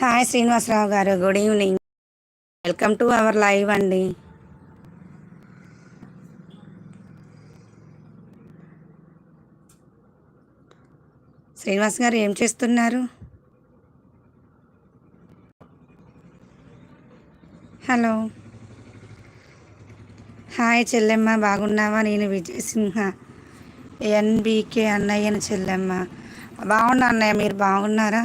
Hi Srinivasarao గారు good evening welcome to our live అండి. శ్రీనివాస్ గారు ఏం చేస్తున్నారు? హలో హాయ్ చెల్లెమ్మ బాగున్నావా? నేను విజయ్ సింహ ఎన్బీకే అన్నయ్యను చెల్లెమ్మ. బాగున్నా అన్నయ్య మీరు బాగున్నారా?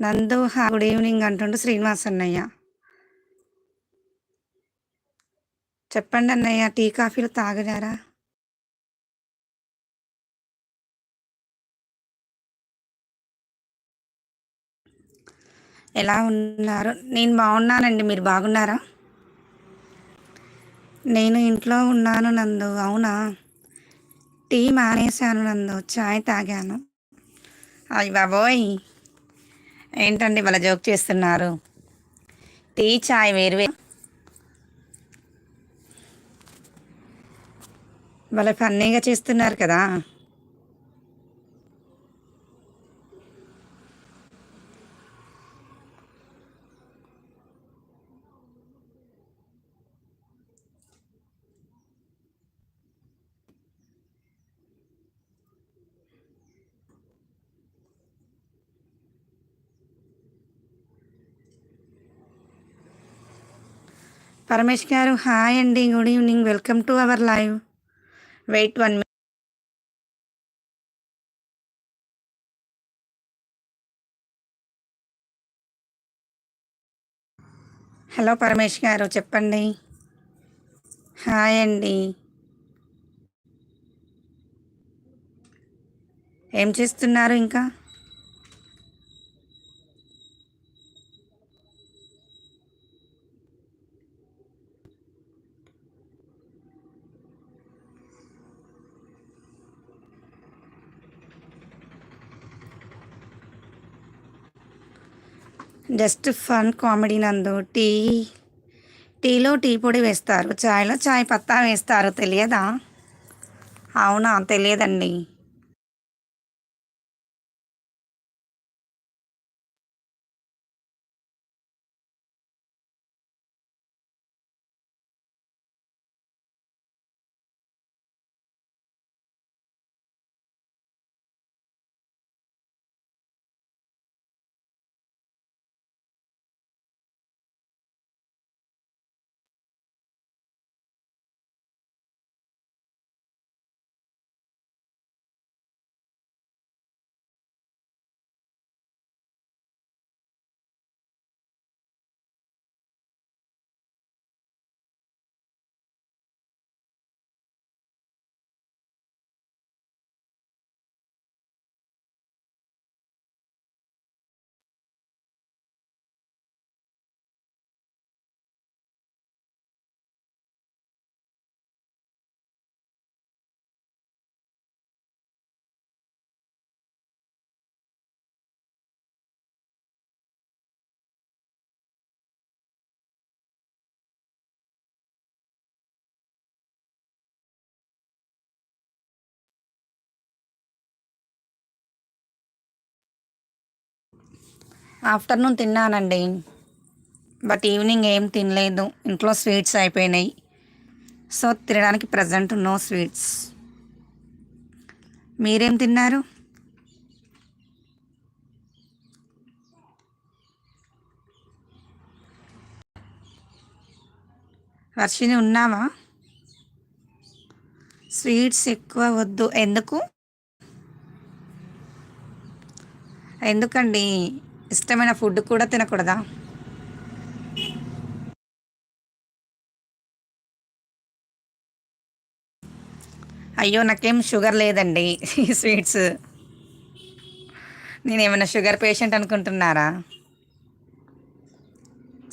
నందు హా గుడ్ ఈవినింగ్ అంటుండు శ్రీనివాస్ అన్నయ్య చెప్పండి అన్నయ్య టీ కాఫీలు తాగడారా ఎలా ఉన్నారు? నేను బాగున్నానండి మీరు బాగున్నారా? నేను ఇంట్లో ఉన్నాను నందు అవునా? టీ మానేశాను నందు చాయ్ తాగాను. అయ్య బాబోయ్! ఏంటండి వాళ్ళ జోక్ చేస్తున్నారు? టీ చాయ్ వేరు వేరు. వాళ్ళ ఫన్నీగా చేస్తున్నారు కదా. పరమేష్ గారు హాయ్ అండి. Good evening. Welcome to our live. Wait one hello Paramesh గారు చెప్పండి. హాయ్ అండి. ఏం చేస్తున్నారు ఇంకా? Just fun comedy Nandu. Tea టీలో టీ పొడి వేస్తారు. చాయ్లో చాయ్ పత్తా వేస్తారు. తెలియదా? అవునా? తెలియదండి. ఆఫ్టర్నూన్ తిన్నానండి. బట్ ఈవినింగ్ ఏం తినలేదు. ఇంట్లో స్వీట్స్ అయిపోయినాయి. సో తినడానికి ప్రజెంట్ నో స్వీట్స్. మీరేం తిన్నారు? వర్షిని ఉన్నావా? స్వీట్స్ ఎక్కువ వద్దు. ఎందుకు? ఎందుకండి? ఇష్టమైన ఫుడ్ కూడా తినకూడదా? అయ్యో నాకేం షుగర్ లేదండి స్వీట్స్. నేను ఏమైనా షుగర్ పేషెంట్ అనుకుంటున్నారా?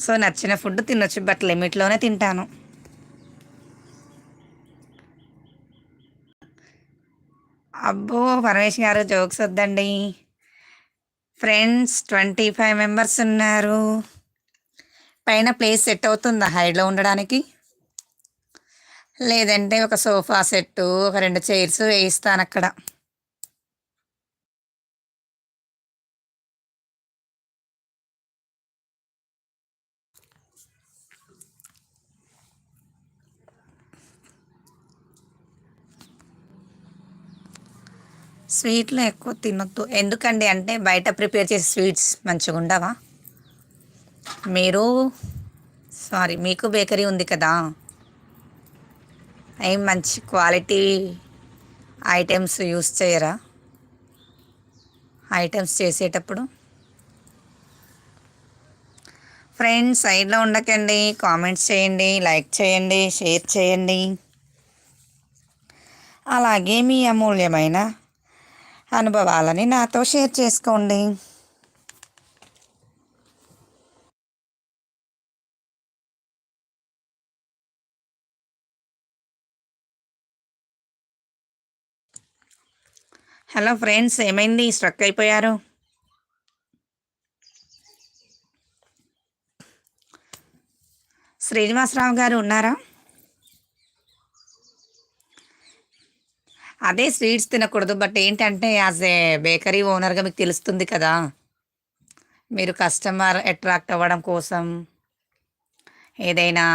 సో నచ్చిన ఫుడ్ తినొచ్చు బట్ లిమిట్లోనే తింటాను. అబ్బో పరమేష్ గారు జోక్స్ వద్దండి. ఫ్రెండ్స్ ట్వంటీ ఫైవ్ మెంబర్స్ ఉన్నారు. పైన ప్లేస్ సెట్ అవుతుందా హైడ్లో ఉండడానికి? లేదంటే ఒక సోఫా సెట్టు ఒక రెండు చైర్స్ వేయిస్తాను అక్కడ స్వీట్లు ఎక్కువ తినొద్దు. ఎందుకండి అంటే బయట ప్రిపేర్ చేసే స్వీట్స్ మంచిగా ఉండవా? మీరు సారీ మీకు బేకరీ ఉంది కదా. ఏం మంచి క్వాలిటీ ఐటమ్స్ యూస్ చేయరా? ఐటమ్స్ చేసేటప్పుడు? ఫ్రెండ్స్ సైడ్లో ఉండకండి. కామెంట్స్ చేయండి లైక్ చేయండి షేర్ చేయండి. అలాగే మీ అమూల్యమైన అనుభవాలని నాతో షేర్ చేసుకోండి. హలో ఫ్రెండ్స్ ఏమైంది? స్ట్రక్ అయిపోయారు? శ్రీనివాసరావు గారు ఉన్నారా? అదే స్వీట్స్ తినకూడదు బట్ ఏంటంటే యాజ్ ఏ బేకరీ ఓనర్గా మీకు తెలుస్తుంది కదా మీరు కస్టమర్ అట్రాక్ట్ అవ్వడం కోసం ఏదైనా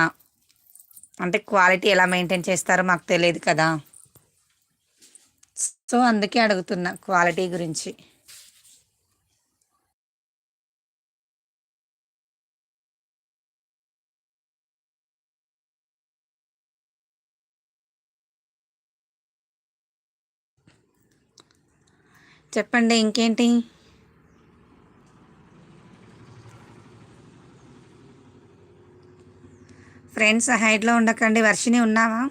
అంటే క్వాలిటీ ఎలా మెయింటైన్ చేస్తారో మాకు తెలియదు కదా. సో అందుకే అడుగుతున్నా క్వాలిటీ గురించి. చెప్పండి ఇంకేంటి? ఫ్రెండ్స్ హైట్లో ఉండకండి. వర్షిని ఉన్నావా?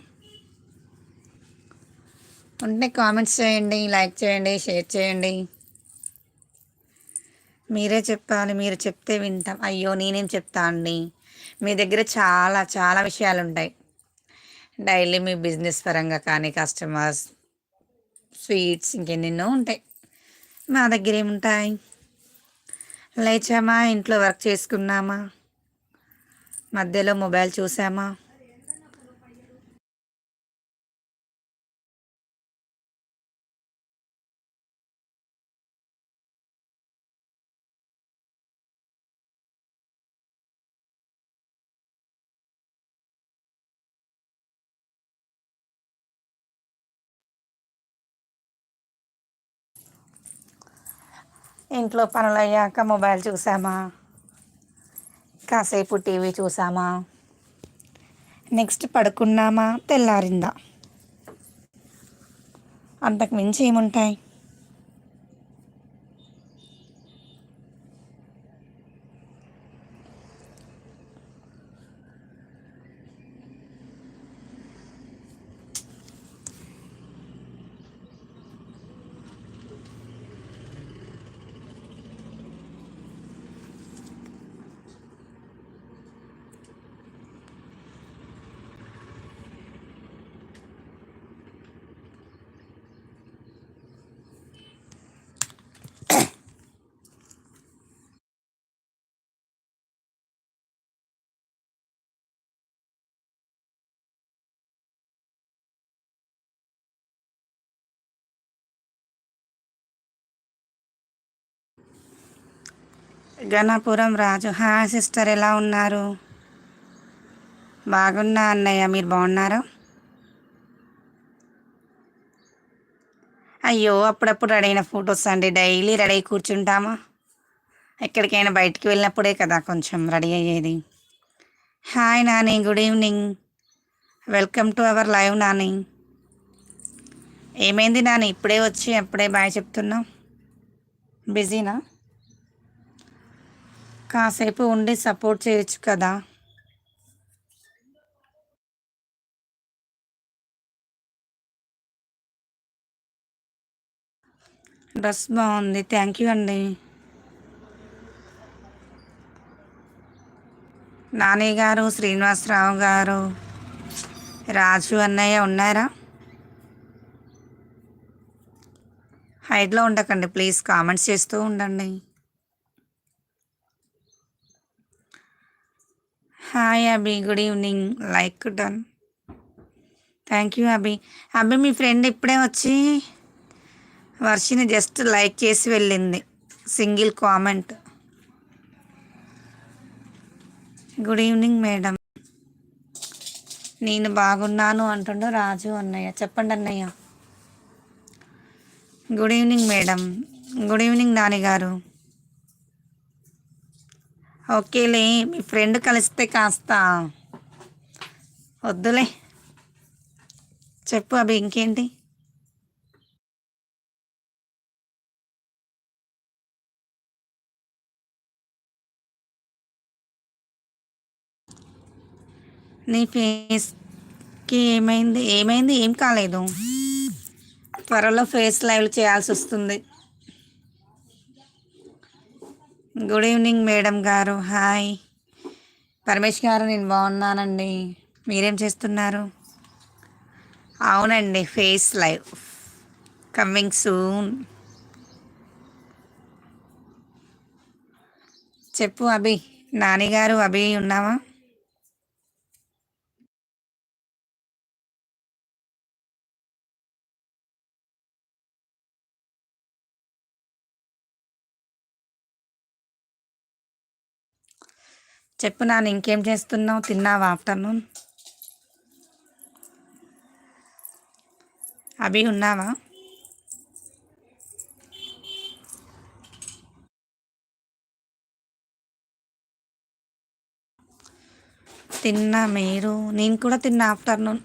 ఉంటే కామెంట్స్ చేయండి లైక్ చేయండి షేర్ చేయండి. మీరే చెప్పాలి మీరు చెప్తే వింటాం. అయ్యో నేనేం చెప్తా అండి? మీ దగ్గర చాలా చాలా విషయాలు ఉంటాయి డైలీ మీ బిజినెస్ పరంగా కానీ కస్టమర్స్ స్వీట్స్ ఇంకెన్నెన్నో ఉంటాయి. మా దగ్గర ఏముంటాయి లేచామా? ఇంట్లో వర్క్ చేసుకున్నామా? మధ్యలో మొబైల్ చూసామా ఇంట్లో పనులు అయ్యాక మొబైల్ చూసామా? కాసేపు టీవీ చూసామా? నెక్స్ట్ పడుకున్నామా? తెల్లారిందా? అంతకు మించి ఏముంటాయి? గణపురం రాజు. Hi sister. ఎలా ఉన్నారు? బాగున్నా అన్నయ్య. మీరు బాగున్నారా? అయ్యో అప్పుడప్పుడు రెడీ అయిన ఫొటోస్ అండి. డైలీ రెడీ అయి కూర్చుంటామా? ఎక్కడికైనా బయటికి వెళ్ళినప్పుడే కదా కొంచెం రెడీ అయ్యేది. Hi Nani. Good evening. Welcome to our live Nani. ఏమైంది నాని? ఇప్పుడే వచ్చి అప్పుడే బాయ్ చెప్తున్నావు. బిజీనా? కాసేపు ఉండి సపోర్ట్ చేయొచ్చు కదా. డ్రెస్ బాగుంది. థ్యాంక్ యూ అండి. నాని గారు శ్రీనివాసరావు గారు రాజు అన్నయ్య ఉన్నారా? హైట్లో ఉండకండి. ప్లీజ్ కామెంట్స్ చేస్తూ ఉండండి. Hi Abhi good evening like done thank you Abhi Abhi me friend ఇప్పుడే వచ్చి వర్షిని జస్ట్ లైక్ చేసి వెళ్ళింది. Single comment good evening madam నేను బాగున్నాను అంటుండు రాజు అన్నయ్య. చెప్పండి అన్నయ్య. Good evening madam good evening నాన్నగారు ఓకేలే మీ ఫ్రెండ్ కలిస్తే కాస్త. వద్దులే. చెప్పు అవి ఇంకేంటి? నీ ఫేస్కి ఏమైంది? ఏమైంది? ఏం కాలేదు. త్వరలో ఫేస్ లైవ్ చేయాల్సి వస్తుంది. గుడ్ ఈవినింగ్ మేడం గారు. హాయ్ పరమేష్ గారు నేను బాగున్నానండి. మీరేం చేస్తున్నారు? అవునండి ఫేస్ లైవ్ కమ్మింగ్ సూన్ చెప్పు అభి. నాని గారు అభి ఉన్నావా? చెప్పు నాన్న ఇంకేం చేస్తున్నావు? తిన్నావా ఆఫ్టర్నూన్? అభి ఉన్నావా? తిన్నా మీరు. నేను కూడా తిన్నా ఆఫ్టర్నూన్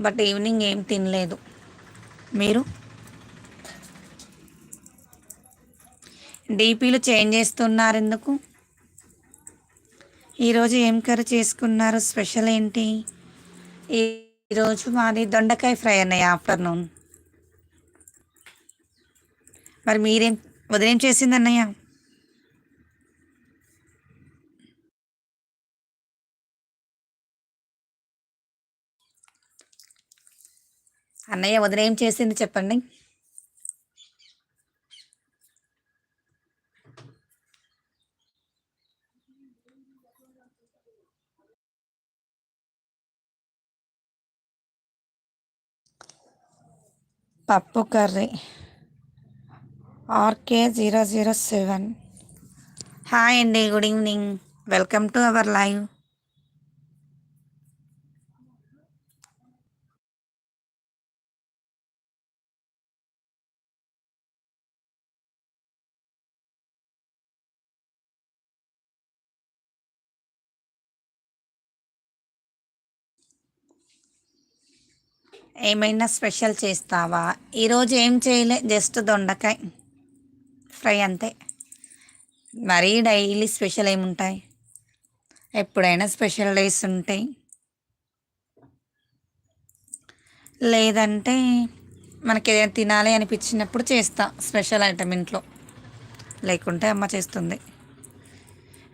బట్ ఈవినింగ్ ఏం తినలేదు. మీరు? డీపీలు చేంజ్ చేస్తున్నారు ఎందుకు ఈరోజు ఏం కర్రీ చేసుకున్నారు? స్పెషల్ ఏంటి? ఈరోజు మాది దొండకాయ ఫ్రై అన్నయ్య ఆఫ్టర్నూన్. మరి మీరేం ఉదయం చేసింది అన్నయ్య? అన్నయ్య ఉదయం చేసింది చెప్పండి. పప్పు curry. RK zero zero seven. Hi అండి good evening. Welcome to our live. ఏమైనా స్పెషల్ చేస్తావా? ఈరోజు ఏం చేయలే జస్ట్ దొండకాయ ఫ్రై అంతే. మరీ డైలీ స్పెషల్ ఏముంటాయి? ఎప్పుడైనా స్పెషల్ డేస్ ఉంటాయి. లేదంటే మనకి ఏదైనా తినాలి అనిపించినప్పుడు చేస్తా స్పెషల్ ఐటమ్ ఇంట్లో. లేకుంటే అమ్మ చేస్తుంది.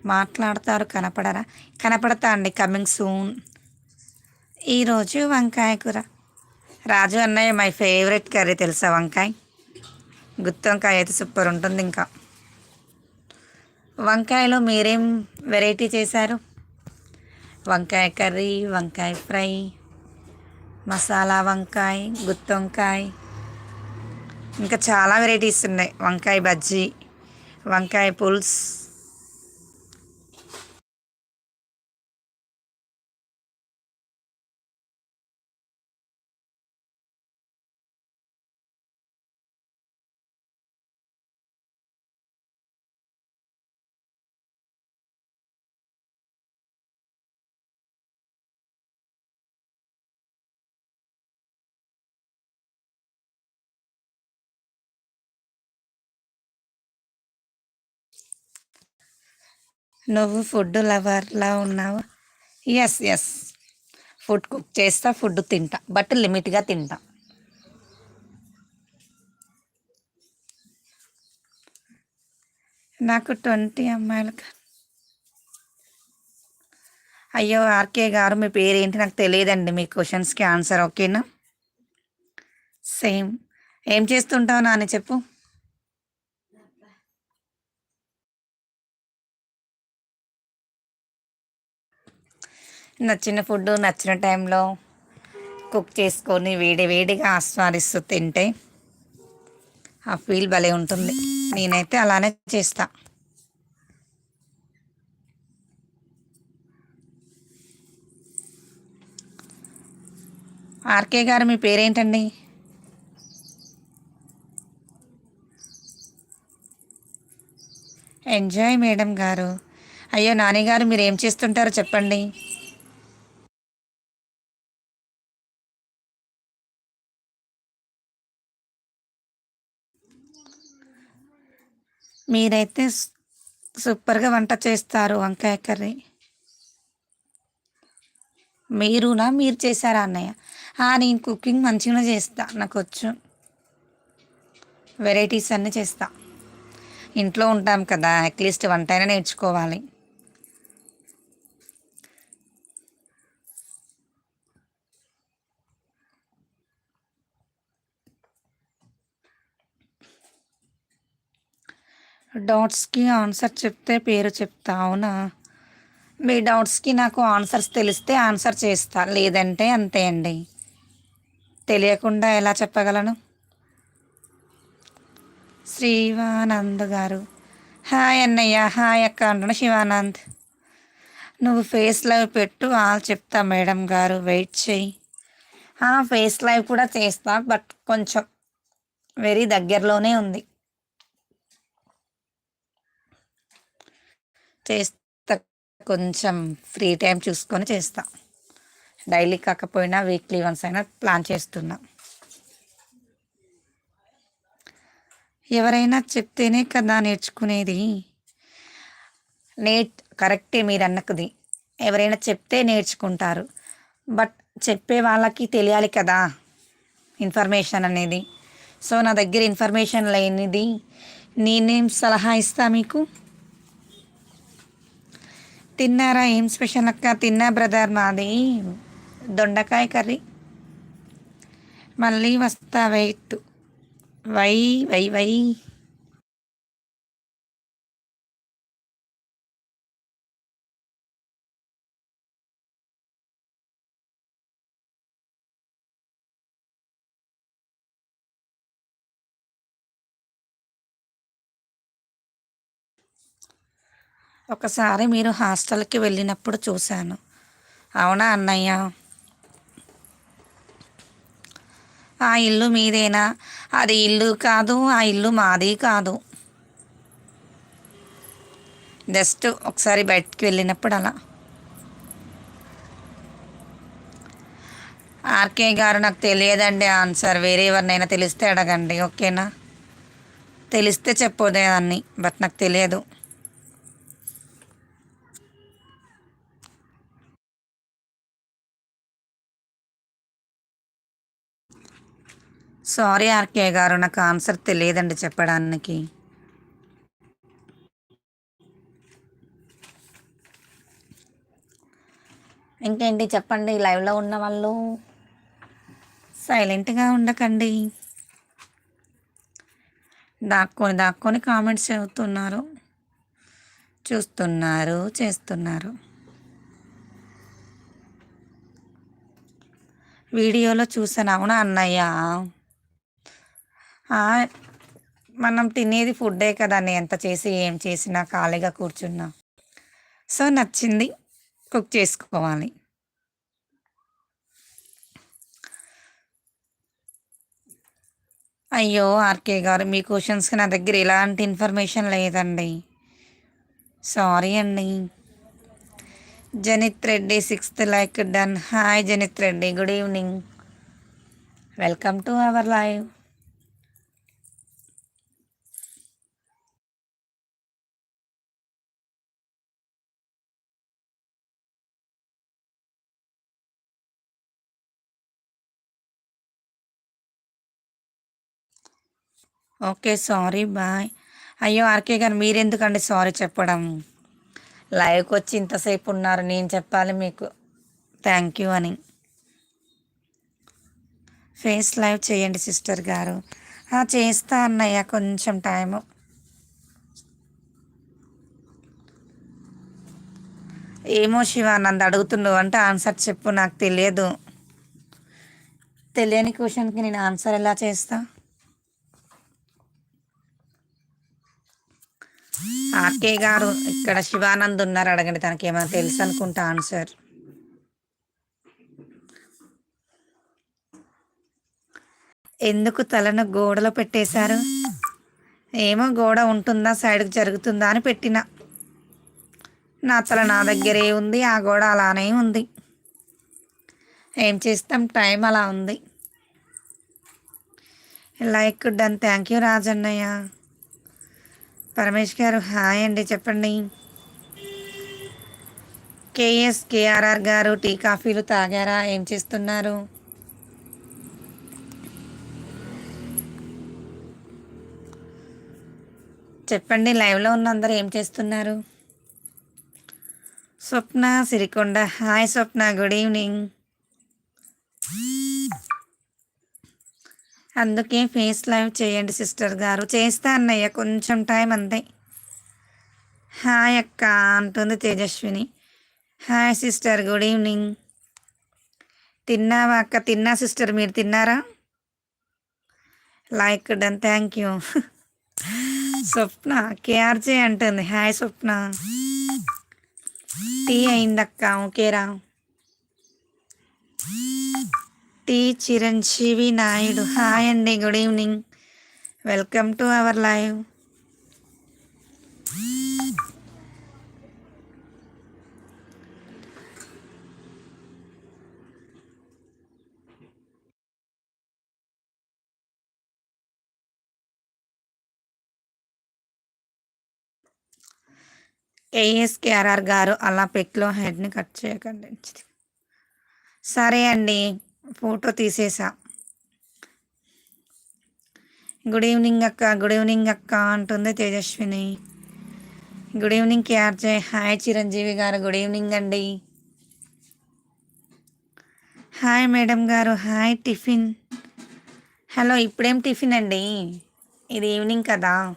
మాట్లాడతారు కనపడరా? కనపడతా అండి కమింగ్ సూన్. ఈరోజు వంకాయ కూర. రాజు అన్నయ్య మై ఫేవరెట్ కర్రీ తెలుసా వంకాయ? గుత్తి వంకాయ అయితే సూపర్ ఉంటుంది ఇంకా. వంకాయలో మీరేం వెరైటీ చేశారు? వంకాయ కర్రీ వంకాయ ఫ్రై మసాలా వంకాయ గుత్తి వంకాయ. ఇంకా చాలా వెరైటీస్ ఉన్నాయి. వంకాయ బజ్జీ వంకాయ పులుసు. నువ్వు ఫుడ్ లవర్లా ఉన్నావు? ఎస్ ఎస్ ఫుడ్ కుక్ చేస్తా ఫుడ్ తింటా బట్ లిమిట్గా తింటా. నాకు ట్వంటీ అమ్మాయిలు అయ్యో ఆర్కే గారు మీ పేరేంటి? నాకు తెలియదండి మీ క్వశ్చన్స్కి ఆన్సర్ ఓకేనా? సేమ్ ఏం చేస్తుంటావు నాని చెప్పు. నచ్చిన ఫుడ్ నచ్చిన టైంలో కుక్ చేసుకొని వేడి వేడిగా ఆస్వాదిస్తూ తింటే ఆ ఫీల్ భలే ఉంటుంది. నేనైతే అలానే చేస్తా. ఆర్కే గారు మీ పేరేంటండి? ఎంజాయ్ మేడం గారు. అయ్యో నాని గారు మీరు ఏం చేస్తుంటారో చెప్పండి. మీరైతే సూపర్గా వంట చేస్తారు వంకాయ కర్రీ. మీరునా? మీరు చేశారా అన్నయ్య? ఆ, నేను కుకింగ్ మంచిగానే చేస్తా నాకు వచ్చు వెరైటీస్ అన్నీ చేస్తా. ఇంట్లో ఉంటాం కదా అట్లీస్ట్ వంట అయినా నేర్చుకోవాలి. డౌట్స్కి ఆన్సర్ చెప్తే పేరు చెప్తా అవునా? మీ డౌట్స్కి నాకు ఆన్సర్స్ తెలిస్తే ఆన్సర్ చేస్తా. లేదంటే అంతే అండి. తెలియకుండా ఎలా చెప్పగలను? శ్రీవానంద్ గారు. హాయ్ అన్నయ్య హాయ్ అక్క అంటున్నా శివానంద్. నువ్వు ఫేస్ లైవ్ పెట్టు ఆల్ చెప్తా మేడం గారు. వెయిట్ చేయి ఫేస్ లైవ్ కూడా చేస్తా బట్ కొంచెం వెరీ దగ్గరలోనే ఉంది. చేస్తా. కొంచెం ఫ్రీ టైం చూసుకొని చేస్తా. డైలీ కాకపోయినా వీక్లీ వన్స్ అయినా ప్లాన్ చేస్తున్నా. ఎవరైనా చెప్తేనే కదా నేర్చుకునేది. నేట్ కరెక్టే మీరు అన్నకుది ఎవరైనా చెప్తే నేర్చుకుంటారు. బట్ చెప్పే వాళ్ళకి తెలియాలి కదా ఇన్ఫర్మేషన్ అనేది. సో నా దగ్గర ఇన్ఫర్మేషన్ లేనిది నేనేం సలహా ఇస్తా మీకు? తిన్నారా? ఏం స్పెషల్ అక్క? తిన్నా బ్రదర్ మాది దొండకాయ కర్రీ. మళ్ళీ వస్తా వెయిట్. Why why why. ఒకసారి మీరు హాస్టల్కి వెళ్ళినప్పుడు చూశాను. అవునా అన్నయ్య? ఆ ఇల్లు మీదేనా? అది ఇల్లు కాదు ఆ ఇల్లు మాది కాదు. జస్ట్ ఒకసారి బయటికి వెళ్ళినప్పుడు అలా. ఆర్కే గారు నాకు తెలియదండి ఆన్సర్. వేరే ఎవరినైనా తెలిస్తే అడగండి ఓకేనా? తెలిస్తే చెప్పోదేదాన్ని బట్ నాకు తెలియదు. సారీ ఆర్కే గారు నాకు ఆన్సర్ తెలియదండి చెప్పడానికి. ఇంకేంటి చెప్పండి లైవ్లో ఉన్న వాళ్ళు? సైలెంట్గా ఉండకండి. దాక్కొని దాక్కొని కామెంట్స్ చదువుతున్నారు. చూస్తున్నారు చేస్తున్నారు. వీడియోలో చూసాను అవునా అన్నయ్య? మనం తినేది ఫుడ్డే కదండి. ఎంత చేసి ఏం చేసినా ఖాళీగా కూర్చున్నా. సో నచ్చింది. కుక్ చేసుకోవాలి. అయ్యో ఆర్కే గారు మీ క్వశ్చన్స్కి నా దగ్గర ఎలాంటి ఇన్ఫర్మేషన్ లేదండి. సారీ అండి. Janith Reddy sixth like done. Hi Janith Reddy good evening. Welcome to our live. Okay sorry boy. అయ్యో ఆర్కే గారు మీరెందుకండి సారీ చెప్పడం? లైవ్కి వచ్చి ఇంతసేపు ఉన్నారు నేను చెప్పాలి మీకు. థ్యాంక్ యూ అని. ఫేస్ లైవ్ చేయండి సిస్టర్ గారు. చేస్తా అన్నయ్య కొంచెం టైము. ఏమో శివానంద్ నన్ను అడుగుతున్నావు అంటే ఆన్సర్ చెప్పు నాకు తెలియదు. తెలియని క్వశ్చన్కి నేను ఆన్సర్ ఎలా చేస్తా? ఆర్కే గారు ఇక్కడ శివానంద్ ఉన్నారు అడగండి తనకి ఏమైనా తెలుసు అనుకుంటా ఆన్సర్ ఎందుకు తలను గోడలో పెట్టేశారు? ఏమో గోడ ఉంటుందా సైడ్కి జరుగుతుందా అని పెట్టిన. నా తల నా దగ్గరే ఉంది ఆ గోడ అలానే ఉంది. ఏం చేస్తాం? టైం అలా ఉంది. Like done. థ్యాంక్ యూ రాజన్నయ్య. పరమేష్ గారు హాయ్ అండి చెప్పండి. కేఎస్ కేఆర్ఆర్ గారు టీ కాఫీలు తాగారా? ఏం చేస్తున్నారు? చెప్పండి లైవ్లో ఉన్న అందరూ ఏం చేస్తున్నారు? Swapna Sirikonda hi Swapna good evening. అందుకే ఫేస్ లైవ్ చేయండి సిస్టర్ గారు. చేస్తా అన్నయ్య కొంచెం టైం అంతే. హాయ్ అక్క అంటుంది Tejaswini. Hi sister good evening. తిన్నావా అక్క? తిన్నా సిస్టర్ మీరు తిన్నారా? Like done thank you. Swapna KRJ అంటుంది. హాయ్ స్వప్న. టీ అయిందక్క ఓకేరా. టీ చిరంజీవి నాయుడు. హాయ్ అండి good evening. Welcome to our live. ASKRR garu అలా పెక్లో హెడ్ని కట్ చేయకండి. సరే అండి. ఫోటో తీసేసా గుడ్ ఈవినింగ్ అక్క గుడ్ ఈవినింగ్ అక్క అంటుంది Tejaswini. Good evening KRJ hi Chiranjeevi garu good evening అండి. హాయ్ మేడం గారు హాయ్ టిఫిన్. హలో ఇప్పుడేం టిఫిన్ అండి? ఇది ఈవినింగ్ కదా.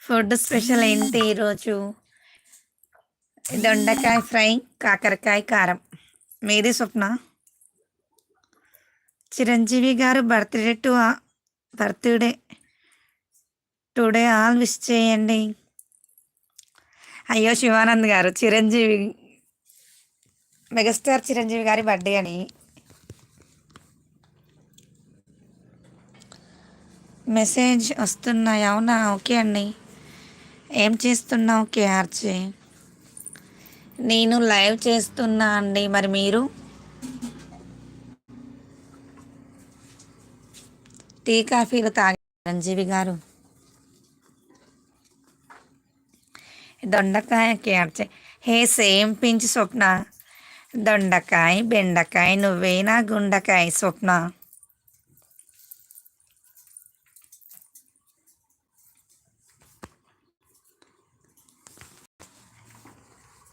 ఫుడ్ స్పెషల్ ఏంటి ఈరోజు? దొండకాయ ఫ్రై కాకరకాయ కారం. మీది స్వప్న? చిరంజీవి గారు birthday to birthday today all wish చేయండి. అయ్యో శివానంద్ గారు చిరంజీవి మెగాస్టార్ చిరంజీవి గారి బర్త్డే అని. మెసేజ్ వస్తున్నాయి. అవునా? ఓకే అండి. ఏం చేస్తున్నావు కేఆర్జే నేను లైవ్ చేస్తున్నా అండి మరి మీరు? టీ కాఫీలు తాగి చిరంజీవి గారు. దొండకాయ కేర్చే హే సేమ్ పించ్ స్వప్న. దొండకాయ బెండకాయ నువ్వేనా గుండకాయ స్వప్న.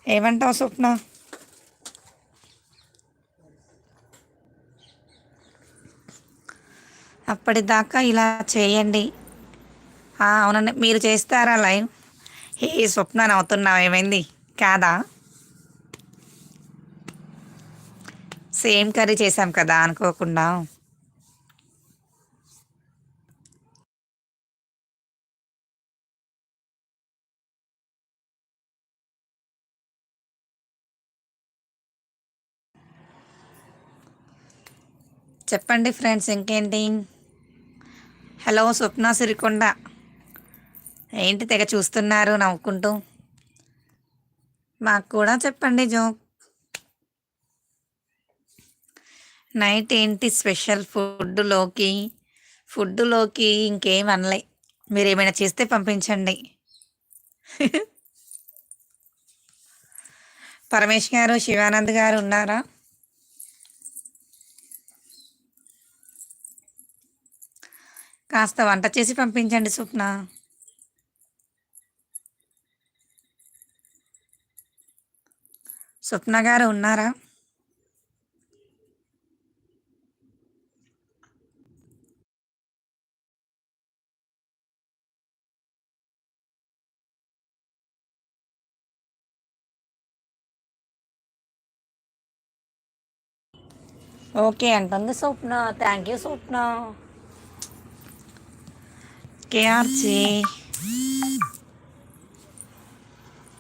ఏమంటావు స్వప్న? అప్పటిదాకా ఇలా చేయండి. అవునండి మీరు చేస్తారా లైవ్? ఏ స్వప్న నవ్వుతున్నావు ఏమైంది? కాదా? సేమ్ కర్రీ చేసాం కదా అనుకోకుండా. చెప్పండి ఫ్రెండ్స్ ఇంకేంటి? హలో స్వప్న సిరికొండ. ఏంటి తెగ చూస్తున్నారు నవ్వుకుంటూ? మాకు కూడా చెప్పండి జోక్. నైట్ ఏంటి స్పెషల్ ఫుడ్లోకి ఫుడ్లోకి ఇంకేం అనలే. మీరు ఏమైనా చేస్తే పంపించండి. పరమేష్ గారు శివానంద్ గారు ఉన్నారా? కాస్త వంట చేసి పంపించండి స్వప్న. స్వప్న గారు ఉన్నారా? ఓకే అంటుంది Swapna. Thank you Swapna. KRG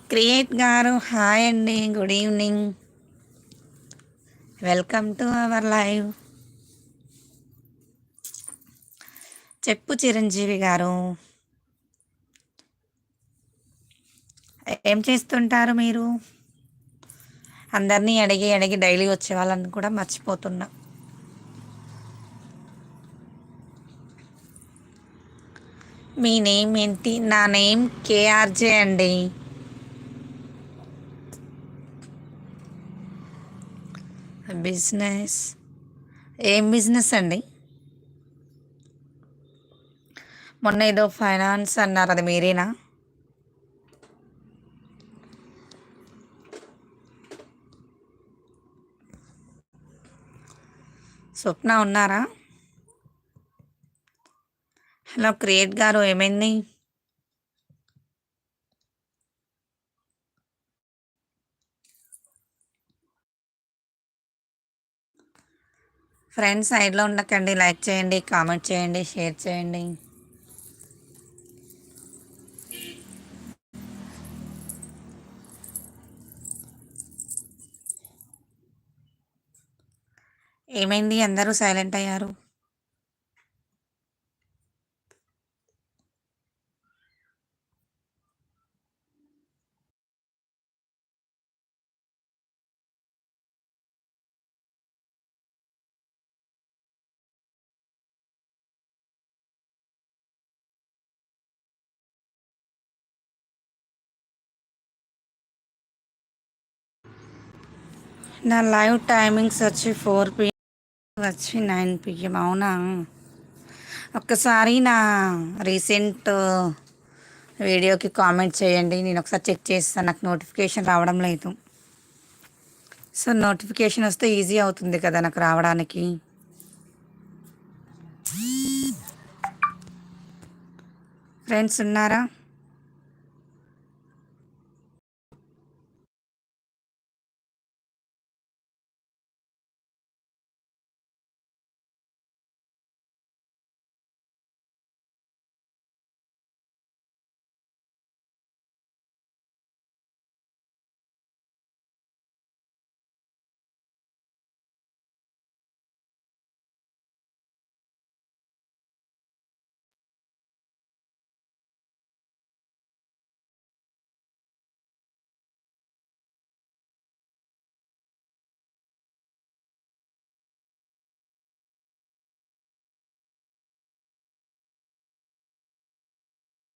create గారు హాయ్ అండి good evening. Welcome to our live. చెప్పు చిరంజీవి గారు. ఏం చేస్తుంటారు మీరు? అందరినీ అడిగి అడిగి డైలీ వచ్చే వాళ్ళని కూడా మర్చిపోతున్నా. మీ నేమ్ ఏంటి? నా నేమ్ కేఆర్జే అండి. బిజినెస్. ఏం బిజినెస్ అండి? మొన్న ఏదో ఫైనాన్స్ అన్నారు అది మీరేనా? స్వప్న ఉన్నారా? హలో క్రియేట్ గారు ఏమైంది? ఫ్రెండ్స్ సైడ్లో ఉండకండి లైక్ చేయండి కామెంట్ చేయండి షేర్ చేయండి. ఏమైంది? అందరూ సైలెంట్ అయ్యారు. నా లైవ్ టైమింగ్స్ వచ్చి ఫోర్ పిఎం వచ్చి నైన్ పిఎం అవునా? ఒక్కసారి నా రీసెంట్ వీడియోకి కామెంట్ చేయండి. నేను ఒకసారి చెక్ చేస్తాను నాకు నోటిఫికేషన్ రావడం లేదు. సో నోటిఫికేషన్ వస్తే ఈజీ అవుతుంది కదా నాకు రావడానికి. ఫ్రెండ్స్ ఉన్నారా?